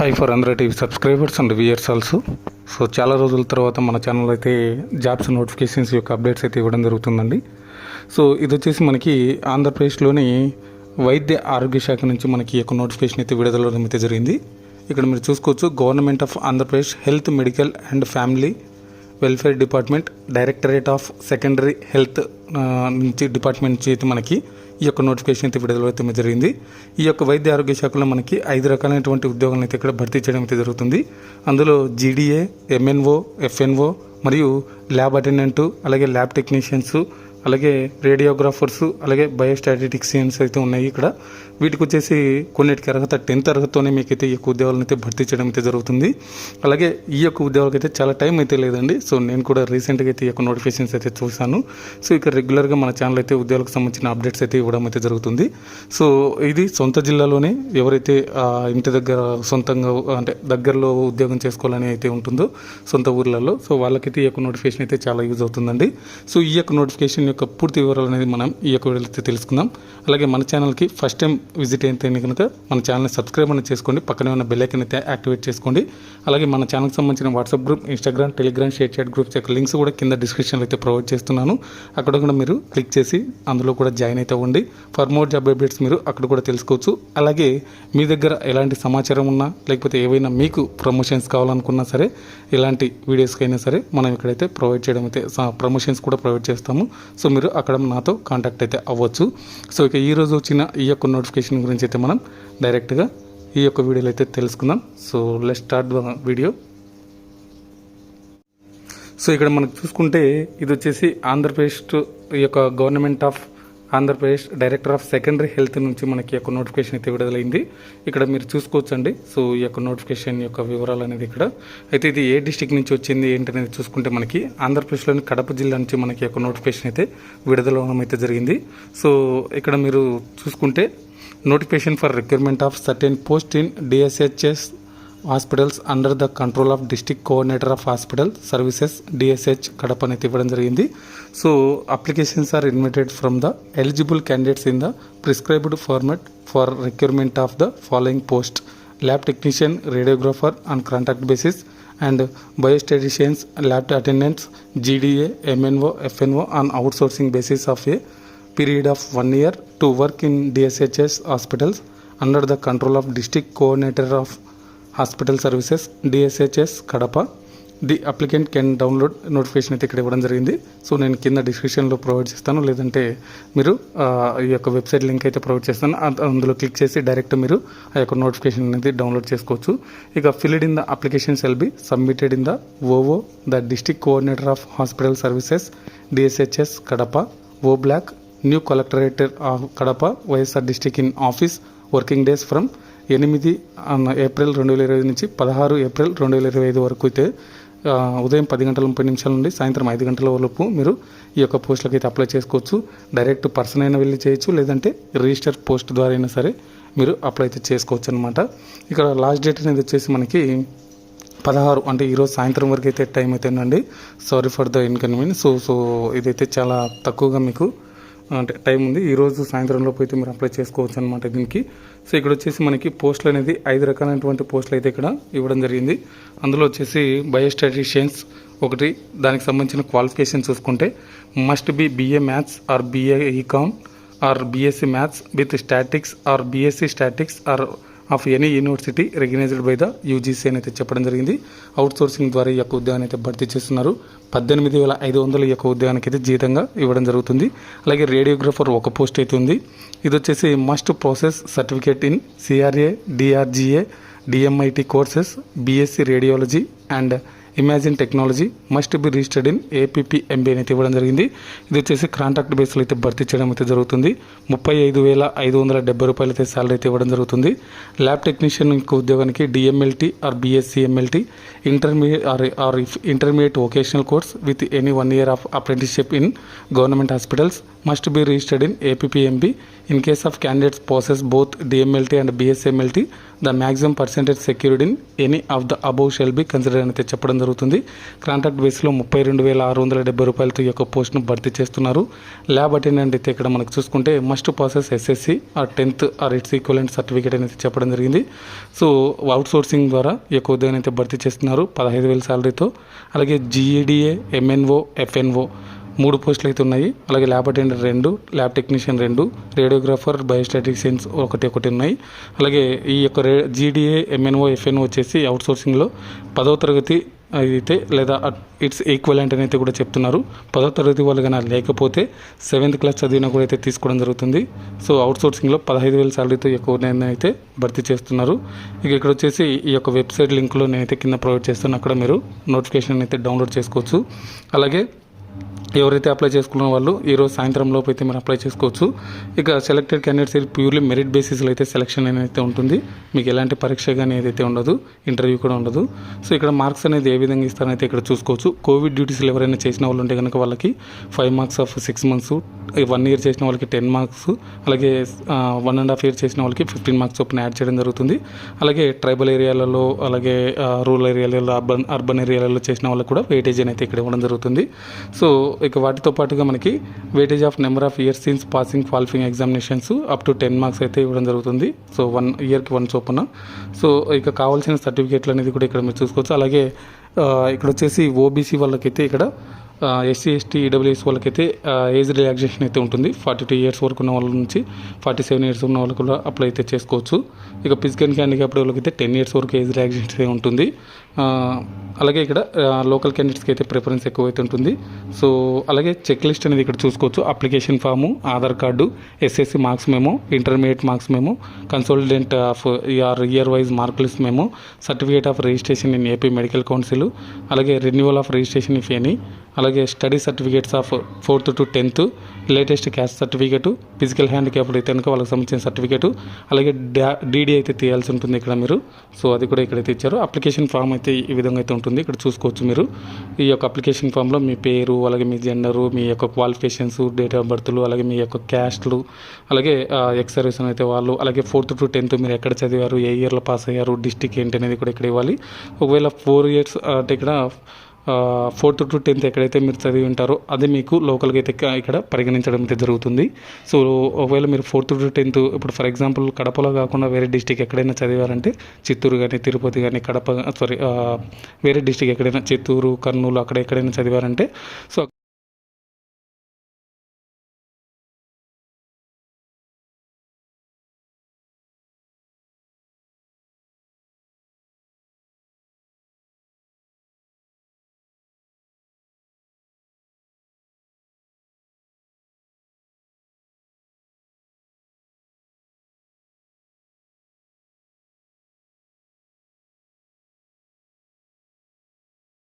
Hi for అందరూ TV subscribers and viewers also so చాలా రోజుల తర్వాత మన ఛానల్ అయితే జాబ్స్ నోటిఫికేషన్స్ యొక్క అప్డేట్స్ అయితే ఇవ్వడం జరుగుతుందండి. సో ఇది వచ్చేసి మనకి ఆంధ్రప్రదేశ్లోని వైద్య ఆరోగ్య శాఖ నుంచి మనకి యొక్క నోటిఫికేషన్ అయితే విడుదల అయితే జరిగింది. ఇక్కడ మీరు చూసుకోవచ్చు government of Andhra Pradesh health medical and family welfare department directorate of secondary health నుంచి డిపార్ట్మెంట్ నుంచి అయితే మనకి ఈ యొక్క నోటిఫికేషన్ అయితే విడుదల అయితే జరిగింది. ఈ యొక్క వైద్య ఆరోగ్య శాఖలో మనకి ఐదు రకాలైనటువంటి ఉద్యోగాలను అయితే ఇక్కడ భర్తీ చేయడం అయితే జరుగుతుంది. అందులో జీడీఏ ఎంఎన్ఓ ఎఫ్ఎన్ఓ మరియు ల్యాబ్ అటెండెంట్ అలాగే ల్యాబ్ టెక్నీషియన్స్ అలాగే రేడియోగ్రాఫర్స్ అలాగే బయోస్టాటిటిక్సియన్స్ అయితే ఉన్నాయి ఇక్కడ. వీటికి వచ్చేసి కొన్నిటికి అర్హత టెన్త్ అర్హతతోనే మీకైతే ఈ యొక్క ఉద్యోగాలను అయితే భర్తీ చేయడం అయితే జరుగుతుంది. అలాగే ఈ యొక్క ఉద్యోగాలకు అయితే చాలా టైం అయితే లేదండి. సో నేను కూడా రీసెంట్గా అయితే ఈ యొక్క నోటిఫికేషన్స్ అయితే చూశాను. సో ఇక రెగ్యులర్గా మన ఛానల్ అయితే ఉద్యోగాలకు సంబంధించిన అప్డేట్స్ అయితే ఇవ్వడం అయితే జరుగుతుంది. సో ఇది సొంత జిల్లాలోనే ఎవరైతే ఇంటి దగ్గర సొంతంగా అంటే దగ్గరలో ఉద్యోగం చేసుకోవాలని అయితే ఉంటుందో సొంత ఊర్లలో సో వాళ్ళకైతే ఈ యొక్క నోటిఫికేషన్ అయితే చాలా యూజ్ అవుతుందండి. సో ఈ యొక్క నోటిఫికేషన్ యొక్క పూర్తి వివరాలు అనేది మనం ఈ యొక్క వీడియోలో తెలుసుకుందాం. అలాగే మన ఛానల్కి ఫస్ట్ టైం విజిట్ అయితే కనుక మన ఛానల్ని సబ్స్క్రైబ్ అనేది చేసుకోండి. పక్కనే ఉన్న బెల్ ఐకన్ అయితే యాక్టివేట్ చేసుకోండి. అలాగే మన ఛానల్కి సంబంధించిన WhatsApp group Instagram Telegram ShareChat groups యొక్క లింక్స్ కూడా కింద డిస్క్రిప్షన్లో అయితే ప్రొవైడ్ చేస్తున్నాను. అక్కడ కూడా మీరు క్లిక్ చేసి అందులో కూడా జాయిన్ అయితే ఉండి ఫర్ మోర్ జాబ్ అప్డేట్స్ మీరు అక్కడ కూడా తెలుసుకోవచ్చు. అలాగే మీ దగ్గర ఎలాంటి సమాచారం ఉన్నా లేకపోతే ఏవైనా మీకు ప్రమోషన్స్ కావాలనుకున్నా సరే ఇలాంటి వీడియోస్కి అయినా సరే మనం ఇక్కడైతే ప్రొవైడ్ చేయడం అయితే ప్రమోషన్స్ కూడా ప్రొవైడ్ చేస్తాము. సో మీరు అక్కడ నాతో కాంటాక్ట్ అయితే అవ్వచ్చు. సో ఇక ఈ రోజు వచ్చిన ఈ యొక్క నోటిఫికేషన్ గురించి అయితే మనం డైరెక్ట్గా ఈ యొక్క వీడియోలో అయితే తెలుసుకుందాం. So let start video so ఇక్కడ మనకు చూసుకుంటే ఇది వచ్చేసి ఆంధ్రప్రదేశ్ ఈ యొక్క government of Andhra Pradesh director of secondary health నుంచి మనకి యొక్క నోటిఫికేషన్ అయితే విడుదలైంది. ఇక్కడ మీరు చూసుకోవచ్చండి. సో ఈ యొక్క నోటిఫికేషన్ యొక్క వివరాలు అనేది ఇక్కడ. అయితే ఇది ఏ డిస్టిక్ నుంచి వచ్చింది ఏంటనేది చూసుకుంటే మనకి ఆంధ్రప్రదేశ్లోని కడప జిల్లా నుంచి మనకి యొక్క నోటిఫికేషన్ అయితే విడుదల అవడం అయితే జరిగింది. సో ఇక్కడ మీరు చూసుకుంటే notification for recruitment of certain post in DSHS hospitals under the control of district coordinator of hospital services DSH Kadapa అనేది ఇవ్వడం జరిగింది. So applications are invited from the eligible candidates in the prescribed format for recruitment of the following post. Lab technician radiographer on contact basis and biostatisticians lab attendants GDA MNO FNO on outsourcing basis of a period of one year to work in DSHS hospitals under the control of district coordinator of hospital services DSHS Kadapa. The applicant can download notification అయితే ఇక్కడ ఇవ్వడం జరిగింది. So నేను కింద డిస్క్రిప్షన్లో provide చేస్తాను. లేదంటే మీరు ఈ యొక్క వెబ్సైట్ లింక్ అయితే ప్రొవైడ్ చేస్తాను. అందులో క్లిక్ చేసి డైరెక్ట్ మీరు ఆ యొక్క నోటిఫికేషన్ అనేది డౌన్లోడ్ చేసుకోవచ్చు. ఇక filled in the application shall be submitted in the Ovo the district coordinator of hospital services DSHS Kadapa. O block new collectorate of Kadapa YSR district in office working days from ఎనిమిది అన్న April రెండు వేల ఇరవై నుంచి పదహారు April రెండు వేల ఇరవై ఐదు వరకు అయితే ఉదయం పది గంటల ముప్పై నిమిషాల నుండి సాయంత్రం ఐదు గంటల వరకు మీరు ఈ యొక్క పోస్టులకు అయితే అప్లై చేసుకోవచ్చు. డైరెక్ట్ పర్సన్ అయినా వెళ్ళి చేయొచ్చు లేదంటే రిజిస్టర్ పోస్ట్ ద్వారా అయినా సరే మీరు అప్లై అయితే చేసుకోవచ్చు అనమాట ఇక్కడ లాస్ట్ డేట్ అనేది వచ్చేసి మనకి పదహారు అంటే ఈరోజు సాయంత్రం వరకు అయితే టైం అయితే ఉండండి sorry for the inconvenience so so ఇదైతే చాలా తక్కువగా మీకు అంటే టైం ఉంది. ఈరోజు సాయంత్రంలోపు అయితే మీరు అప్లై చేసుకోవచ్చు అనమాట దీనికి. సో ఇక్కడ వచ్చేసి మనకి పోస్టులు అనేది ఐదు రకాలైనటువంటి పోస్టులు అయితే ఇక్కడ ఇవ్వడం జరిగింది. అందులో వచ్చేసి బయోస్టాటిషియన్స్ ఒకటి దానికి సంబంధించిన క్వాలిఫికేషన్ చూసుకుంటే must be BA maths or BA ecom or BSc maths with statics or BSc statics or of any university recognised by the UGC అని అయితే చెప్పడం జరిగింది. అవుట్ సోర్సింగ్ ద్వారా ఈ యొక్క ఉద్యోగాన్ని అయితే భర్తీ చేస్తున్నారు. పద్దెనిమిది వేల ఐదు వందల ఈ యొక్క ఉద్యోగానికి అయితే జీతంగా ఇవ్వడం జరుగుతుంది. అలాగే రేడియోగ్రాఫర్ ఒక పోస్ట్ అయితే ఉంది. ఇది వచ్చేసి must process certificate in CRA DRGA DMIT courses BSc radiology and imagine technology must be registered in APP MB ఇవ్వడం జరిగింది. ఇది వచ్చేసి కాంట్రాక్ట్ బేస్లో అయితే భర్తీ చేయడం అయితే జరుగుతుంది. ముప్పై ఐదు వేల ఐదు వందల డెబ్బై రూపాయలు అయితే శాలరీ అయితే ఇవ్వడం జరుగుతుంది. ల్యాబ్ టెక్నీషియన్ ఉద్యోగానికి DMLT or BSc MLT intermediate or or intermediate vocational course with any one year of apprenticeship in government hospitals must be registered in APPMB in case of candidates process both DMLT and BSMLT the maximum percentage secured in any of the above shall be consider అయితే చెప్పడం జరుగుతుంది. Contract బేస్లో ముప్పై రెండు వేల ఆరు వందల డెబ్బై రూపాయలతో ఈ యొక్క పోస్ట్ను భర్తీ చేస్తున్నారు. ల్యాబ్ అటెండెంట్ అయితే ఇక్కడ మనకు చూసుకుంటే must process SSC or tenth or its equivalent certificate అనేది చెప్పడం జరిగింది. సో అవుట్ సోర్సింగ్ ద్వారా ఈ యొక్క ఉద్యోగం అయితే భర్తీ చేస్తున్నారు పదహైదు వేల శాలరీతో అలాగే జీఈడిఏ ఎంఎన్ఓ ఎఫ్ఎన్ఓ మూడు పోస్టులు అయితే ఉన్నాయి. అలాగే ల్యాబ్ అటెండర్ రెండు ల్యాబ్ టెక్నీషియన్ రెండు రేడియోగ్రాఫర్ బయోస్టాటిషియన్స్ ఒకటి ఒకటి ఉన్నాయి. అలాగే ఈ యొక్క రే జీడిఏ ఎంఎన్ఓ ఎఫ్ఎన్ఓ వచ్చేసి అవుట్సోర్సింగ్లో పదవ తరగతి అయితే లేదా ఇట్స్ ఈక్వలెంట్ అని అయితే కూడా చెప్తున్నారు. పదో తరగతి వాళ్ళు కానీ లేకపోతే సెవెంత్ క్లాస్ చదివినా కూడా అయితే తీసుకోవడం జరుగుతుంది. సో అవుట్సోర్సింగ్లో పదహైదు వేల శాలరీతో ఎక్కువ అయితే భర్తీ చేస్తున్నారు. ఇక ఇక్కడ వచ్చేసి ఈ యొక్క వెబ్సైట్ లింక్లో నేనైతే కింద ప్రొవైడ్ చేస్తాను. అక్కడ మీరు నోటిఫికేషన్ అయితే డౌన్లోడ్ చేసుకోవచ్చు. అలాగే ఎవరైతే అప్లై చేసుకున్న వాళ్ళు ఈరోజు సాయంత్రం లోపు అయితే మీరు అప్లై చేసుకోవచ్చు. ఇక సెలెక్టెడ్ క్యాండిడేట్స్ ప్యూర్లీ మెరిట్ బేసిస్లో అయితే సెలెక్షన్ అనేది ఉంటుంది. మీకు ఎలాంటి పరీక్ష కానీ ఏదైతే ఉండదు ఇంటర్వ్యూ కూడా ఉండదు. సో ఇక్కడ మార్క్స్ అనేది ఏ విధంగా ఇస్తారనైతే ఇక్కడ చూసుకోవచ్చు. కోవిడ్ డ్యూటీస్లో ఎవరైనా చేసిన వాళ్ళు ఉంటే కనుక వాళ్ళకి five marks of six months one year చేసిన వాళ్ళకి టెన్ మార్క్స్ అలాగే వన్ అండ్ హాఫ్ ఇయర్ చేసిన వాళ్ళకి ఫిఫ్టీన్ మార్క్స్ చొప్పున యాడ్ చేయడం జరుగుతుంది. అలాగే ట్రైబల్ ఏరియాలలో అలాగే రూరల్ ఏరియాలలో అర్బన్ అర్బన్ ఏరియాలలో చేసిన వాళ్ళకి కూడా వెయిటేజ్ అయితే ఇక్కడ ఇవ్వడం జరుగుతుంది. సో ఇక వాటితో పాటుగా మనకి weightage of number of years since passing qualifying examinations up to ten marks అయితే ఇవ్వడం జరుగుతుంది. సో వన్ ఇయర్కి వన్ చొప్పున సో ఇక కావాల్సిన సర్టిఫికేట్లు అనేది కూడా ఇక్కడ మీరు చూసుకోవచ్చు. అలాగే ఇక్కడ వచ్చేసి ఓబీసీ వాళ్ళకైతే ఇక్కడ ఎస్సీ ఎస్టీ ఈడబ్ల్యూఎస్ వాళ్ళకైతే ఏజ్ రిలాక్సేషన్ అయితే ఉంటుంది. ఫార్టీ టూ ఇయర్స్ వరకు ఉన్న వాళ్ళ నుంచి ఫార్టీ సెవెన్ ఇయర్స్ ఉన్న వాళ్ళకి కూడా అప్లై అయితే చేసుకోవచ్చు. ఇక ఫిజికల్ క్యాండిడేట్ వాళ్ళకైతే టెన్ ఇయర్స్ వరకు ఏజ్ రిలాక్సేషన్ అయితే ఉంటుంది. అలాగే ఇక్కడ లోకల్ క్యాండిడేట్స్కి అయితే ప్రిఫరెన్స్ ఎక్కువైతే ఉంటుంది. సో అలాగే చెక్ లిస్ట్ అనేది ఇక్కడ చూసుకోవచ్చు. Application form Aadhaar card SSC marks memo intermediate marks memo consultant of year year wise mark list memo certificate of registration in AP medical council అలాగే renewal of registration if any అలాగే అలాగే study certificates of fourth to tenth latest caste certificate physical handicapped అయితే కనుక వాళ్ళకి సంబంధించిన certificate అలాగే DD అయితే తీయాల్సి ఉంటుంది ఇక్కడ మీరు. సో అది కూడా ఇక్కడైతే ఇచ్చారు. అప్లికేషన్ ఫామ్ అయితే ఈ విధంగా అయితే ఉంటుంది. ఇక్కడ చూసుకోవచ్చు మీరు. ఈ యొక్క అప్లికేషన్ ఫామ్లో మీ పేరు అలాగే మీ జెండరు మీ యొక్క క్వాలిఫికేషన్స్ డేట్ ఆఫ్ బర్త్లు అలాగే మీ యొక్క క్యాస్ట్లు అలాగే ఎక్స్ సర్వీస్ అయితే వాళ్ళు అలాగే ఫోర్త్ టు టెన్త్ మీరు ఎక్కడ చదివారు ఏ ఇయర్లో పాస్ అయ్యారు డిస్టిక్ ఏంటి అనేది కూడా ఇక్కడ ఇవ్వాలి. ఒకవేళ ఫోర్ ఇయర్స్ అంటే ఇక్కడ ఫోర్త్ టు టెన్త్ ఎక్కడైతే మీరు చదివి ఉంటారో అది మీకు లోకల్గా అయితే ఇక్కడ పరిగణించడం అయితే జరుగుతుంది. సో ఒకవేళ మీరు ఫోర్త్ టు టెన్త్ ఇప్పుడు ఫర్ ఎగ్జాంపుల్ కడపలో కాకుండా వేరే డిస్టిక్ ఎక్కడైనా చదివారంటే చిత్తూరు కానీ తిరుపతి కానీ కడప సారీ వేరే డిస్టిక్ ఎక్కడైనా చిత్తూరు కర్నూలు అక్కడ ఎక్కడైనా చదివారంటే సో